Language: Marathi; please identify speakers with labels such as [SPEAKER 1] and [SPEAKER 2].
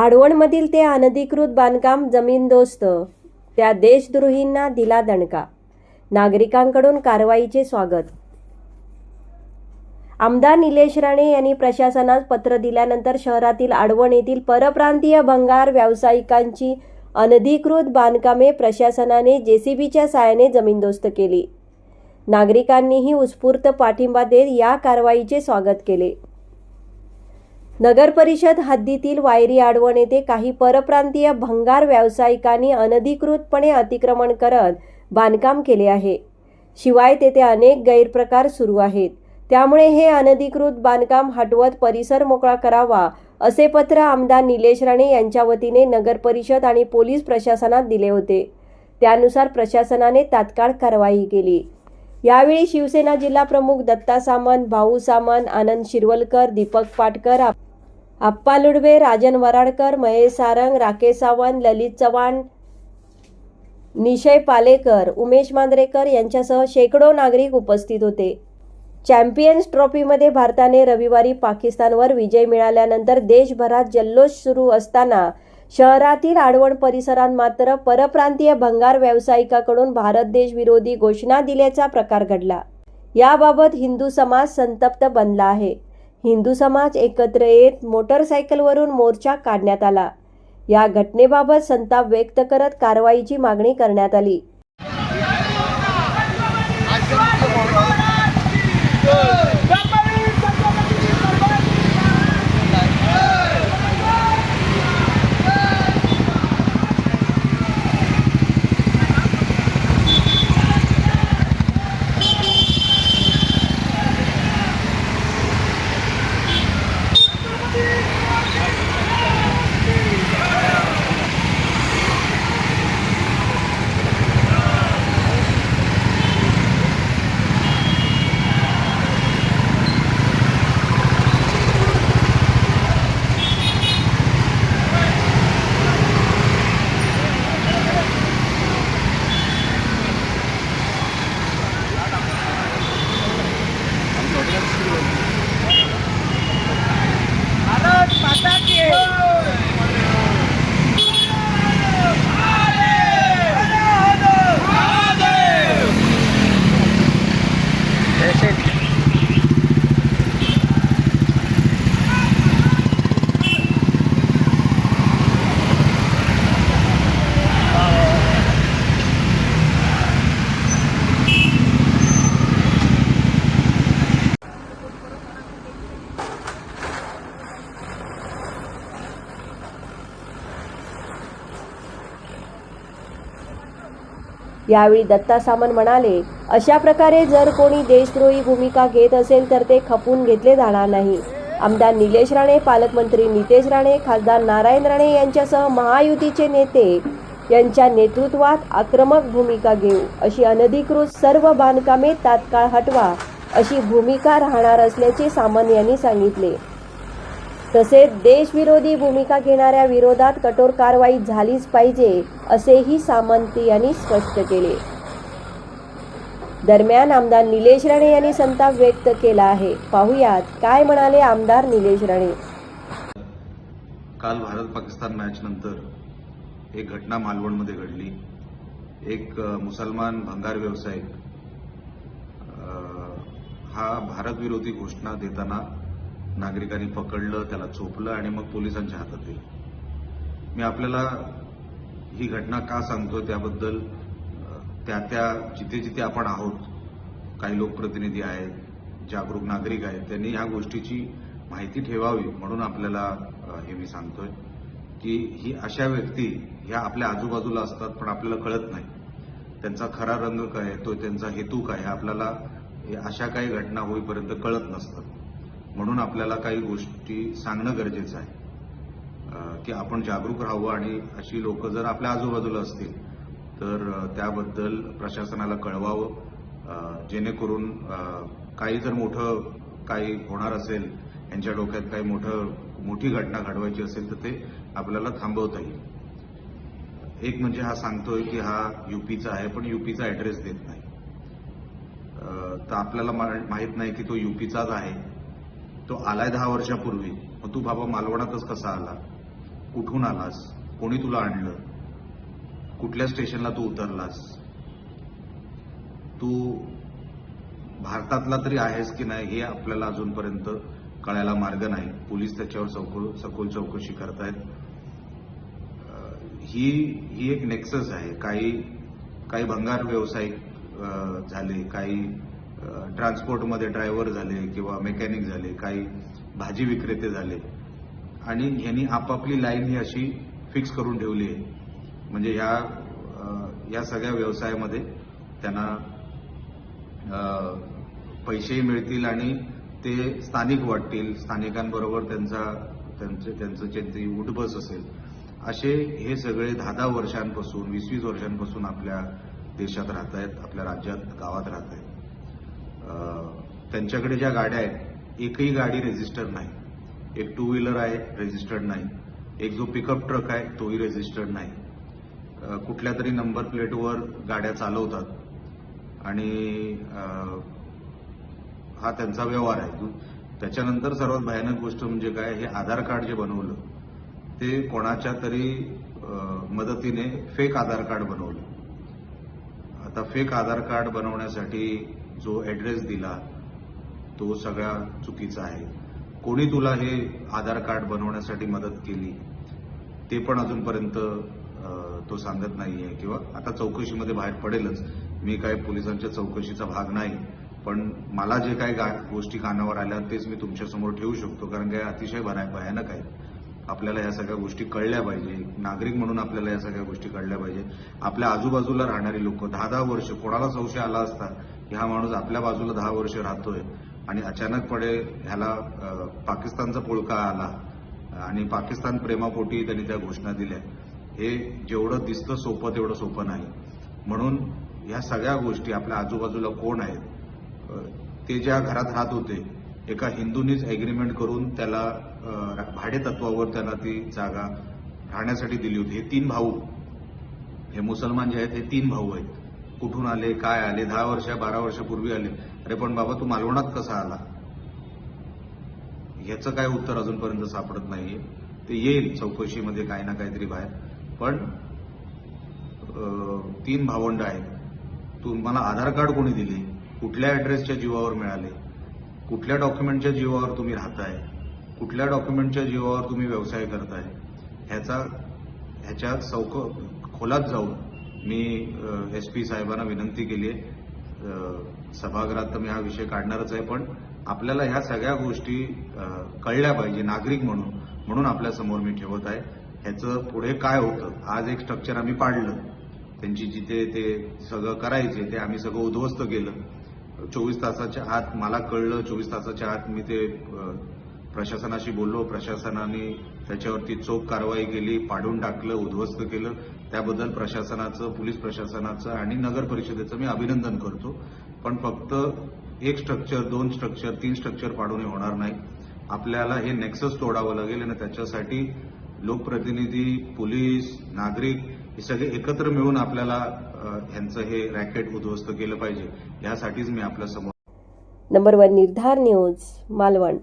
[SPEAKER 1] आडवणमधील ते अनधिकृत बांधकाम जमीनदोस्त. त्या देशद्रोहींना दिला दणका. नागरिकांकडून कारवाईचे स्वागत. आमदार निलेश राणे यांनी प्रशासनास पत्र दिल्यानंतर शहरातील आडवण येथील परप्रांतीय भंगार व्यावसायिकांची अनधिकृत बांधकामे प्रशासनाने जेसीबीच्या साहाय्याने जमीनदोस्त केली. नागरिकांनीही उत्स्फूर्त पाठिंबा देत या कारवाईचे स्वागत केले. नगर परिषद हद्दीतील वायरी आडवण येथे काही परप्रांतीय भंगार व्यावसायिकांनी अनधिकृतपणे अतिक्रमण करत बांधकाम केले आहे. शिवाय तेथे अनेक गैरप्रकार सुरू आहेत. त्यामुळे हे अनधिकृत बांधकाम हटवत परिसर मोकळा करावा असे पत्र आमदार निलेश राणे यांच्या वतीने नगर परिषद आणि पोलीस प्रशासनात दिले होते. त्यानुसार प्रशासनाने तात्काळ कारवाई केली. यावेळी शिवसेना जिल्हा प्रमुख दत्ता सामंत भाऊ सामंत आनंद शिरवलकर दीपक पाटकर आप्पा लुडवे राजन वराडकर महेश सारंग राकेश सावंत ललित चव्हाण निशय पालेकर उमेश मांद्रेकर यांच्यासह शेकडो नागरिक उपस्थित होते. चॅम्पियन्स ट्रॉफीमध्ये भारताने रविवारी पाकिस्तानवर विजय मिळाल्यानंतर देशभरात जल्लोष सुरू असताना शहरातील आडवण परिसरात मात्र परप्रांतीय भंगार व्यावसायिकाकडून भारत देश विरोधी घोषणा दिल्याचा प्रकार घडला. याबाबत हिंदू समाज संतप्त बनला आहे. हिंदू समाज एकत्र येत मोटरसायकलवरून मोर्चा काढण्यात आला. या घटनेबाबत संताप व्यक्त करत कारवाईची मागणी करण्यात आली.
[SPEAKER 2] Sir.
[SPEAKER 1] यावेळी दत्ता सामंत म्हणाले अशा प्रकारे जर कोणी देशद्रोही भूमिका घेत असेल तर ते खपून घेतले जाणार नाही. आमदार निलेश राणे पालकमंत्री नितेश राणे खासदार नारायण राणे यांच्यासह महायुतीचे नेते यांच्या नेतृत्वात आक्रमक भूमिका घेऊ अशी अनधिकृत सर्व बांधकामे तात्काळ हटवा अशी भूमिका राहणार असल्याचे सामंत यांनी सांगितले. तसेच देशविरोधी भूमिका घेणाऱ्या विरोधात कठोर कारवाई झालीच पाहिजे असेही सामंत यांनी स्पष्ट केले. दरम्यान आमदार निलेश राणे यांनी संताप व्यक्त केला आहे. पाहुयात काय म्हणाले आमदार निलेश राणे?
[SPEAKER 3] काल भारत पाकिस्तान मॅच नंतर एक घटना मालवणमध्ये घडली. एक मुसलमान भंगार व्यावसायिक हा भारत विरोधी घोषणा देताना नागरिकांनी पकडलं त्याला चोपलं आणि मग पोलिसांच्या हातात दिलं. मी आपल्याला ही घटना का सांगतोय त्याबद्दल त्या त्या जिथे जिथे आपण आहोत काही लोकप्रतिनिधी आहेत जागरूक नागरिक आहेत त्यांनी ह्या गोष्टीची माहिती ठेवावी म्हणून आपल्याला हे मी सांगतोय की ही अशा व्यक्ती ह्या आपल्या आजूबाजूला असतात पण आपल्याला कळत नाही. त्यांचा खरा रंग काय आहे, तो त्यांचा हेतू काय आपल्याला हे अशा काही घटना होईपर्यंत कळत नसतात. म्हणून आपल्याला काही गोष्टी सांगणं गरजेचं आहे. की आपण जागरूक राहावं आणि अशी लोक जर आपल्या आजूबाजूला असतील तर त्याबद्दल प्रशासनाला कळवावं. जेणेकरून काही जर मोठं काही होणार असेल यांच्या डोक्यात काही मोठं मोठी घटना घडवायची असेल तर ते आपल्याला थांबवता येईल. एक म्हणजे हा सांगतोय की हा युपीचा आहे पण युपीचा ऍड्रेस देत नाही. तर आपल्याला माहीत माहीत नाही की तो युपीचाच आहे. तो आलाय दहा वर्षापूर्वी. मग तू बाबा मालवणातच कसा आला? कुठून आलास? कोणी तुला आणलं? कुठल्या स्टेशनला तू उतरलास? तू भारतातला तरी आहेस की नाही हे आपल्याला अजूनपर्यंत कळायला मार्ग नाही. पोलीस त्याच्यावर सखोल सखोल चौकशी करतायत. ही ही एक नेक्सस आहे. काही काही भंगार व्यावसायिक झाले काही ट्रान्सपोर्टमध्ये ड्रायव्हर झाले किंवा मेकॅनिक झाले काही भाजी विक्रेते झाले. आणि यांनी आपापली लाईन ही अशी फिक्स करून ठेवली आहे. म्हणजे ह्या या सगळ्या व्यवसायामध्ये त्यांना पैसेही मिळतील आणि ते स्थानिक वाटतील. स्थानिकांबरोबर त्यांचा त्यांचे त्यांचं जे उठबस असेल. असे हे सगळे दहा दहा वर्षांपासून वीस वीस वर्षांपासून आपल्या देशात राहत आहेत आपल्या राज्यात गावात राहत आहेत त्यांच्याकडे ज्या गाड्या आहेत एकही गाडी रेजिस्टर्ड नाही. एक टू व्हीलर आहे रेजिस्टर्ड नाही. एक जो पिकअप ट्रक आहे तोही रेजिस्टर्ड नाही. कुठल्या तरी नंबर प्लेटवर गाड्या चालवतात. आणि हा त्यांचा व्यवहार आहे. त्याच्यानंतर सर्वात भयानक गोष्ट म्हणजे काय हे आधार कार्ड जे बनवलं ते कोणाच्या तरी मदतीने फेक आधार कार्ड बनवलं. आता फेक आधार कार्ड बनवण्यासाठी जो ऍड्रेस दिला तो सगळा चुकीचा आहे. कोणी तुला हे आधार कार्ड बनवण्यासाठी मदत केली ते पण अजूनपर्यंत तो सांगत नाहीये किंवा आता चौकशीमध्ये बाहेर पडेलच. मी काय पोलिसांच्या चौकशीचा भाग नाही पण मला जे काही गोष्टी कानावर आल्या तेच मी तुमच्यासमोर ठेवू शकतो कारण काय अतिशय भयानक आहे आपल्याला ह्या सगळ्या गोष्टी कळल्या पाहिजे. नागरिक म्हणून आपल्याला या सगळ्या गोष्टी कळल्या पाहिजे. आपल्या आजूबाजूला राहणारी लोक दहा दहा वर्ष कोणाला संशय आला असता की हा माणूस आपल्या बाजूला दहा वर्ष राहतोय. आणि अचानकपणे ह्याला पाकिस्तानचा पुळका आला आणि पाकिस्तान प्रेमापोटी त्यांनी त्या घोषणा दिल्या. हे जेवढं दिसतं सोपं तेवढं सोपं नाही. म्हणून ह्या सगळ्या गोष्टी आपल्या आजूबाजूला कोण आहेत? ते ज्या घरात राहत होते एका हिंदूनीच ॲग्रीमेंट करून त्याला भाडे तत्वावर त्यांना ती जागा राहण्यासाठी दिली होती. हे तीन भाऊ. हे मुसलमान जे आहेत हे तीन भाऊ आहेत. कुठून आले काय आले? दहा वर्ष बारा वर्षापूर्वी आले. अरे पण बाबा तू मालवणात कसा आला? याचं काय उत्तर अजूनपर्यंत सापडत नाहीये. ते येईल चौकशीमध्ये काही ना काहीतरी बाहेर. पण तीन भावंड आहेत. तुम्हाला आधार कार्ड कोणी दिले? कुठल्या ऍड्रेसच्या जीवावर मिळाले? कुठल्या डॉक्युमेंटच्या जीवावर तुम्ही राहताय? कुठल्या डॉक्युमेंटच्या जीवावर तुम्ही व्यवसाय करताय ह्याचा ह्याच्या चौक खोलात जाऊन मी एस पी साहेबांना विनंती केली आहे. सभागृहात तर मी हा विषय काढणारच आहे पण आपल्याला ह्या सगळ्या गोष्टी कळल्या पाहिजे नागरिक म्हणून म्हणून आपल्यासमोर मी ठेवत आहे. ह्याचं पुढे काय होतं आज एक स्ट्रक्चर आम्ही पाडलं. त्यांची जिथे ते सगळं करायचे ते आम्ही सगळं उद्ध्वस्त केलं. चोवीस तासाच्या आत मला कळलं चोवीस तासाच्या आत मी ते प्रशासनाशी बोललो प्रशासनाने त्याच्यावरती चोख कारवाई केली पाडून टाकलं उद्ध्वस्त केलं. त्याबद्दल प्रशासनाचं पोलीस प्रशासनाचं आणि नगर परिषदेचं मी अभिनंदन करतो. पण फक्त एक स्ट्रक्चर दोन स्ट्रक्चर तीन स्ट्रक्चर पाडून हे होणार नाही. आपल्याला हे नेक्सस तोडावं लागेल आणि त्याच्यासाठी लोकप्रतिनिधी पोलीस नागरिक हे सगळे एकत्र मिळून आपल्याला यांचं हे रॅकेट उद्ध्वस्त केलं पाहिजे. यासाठीच मी आपल्यासमोर
[SPEAKER 1] number one Nirdhar news Malvan.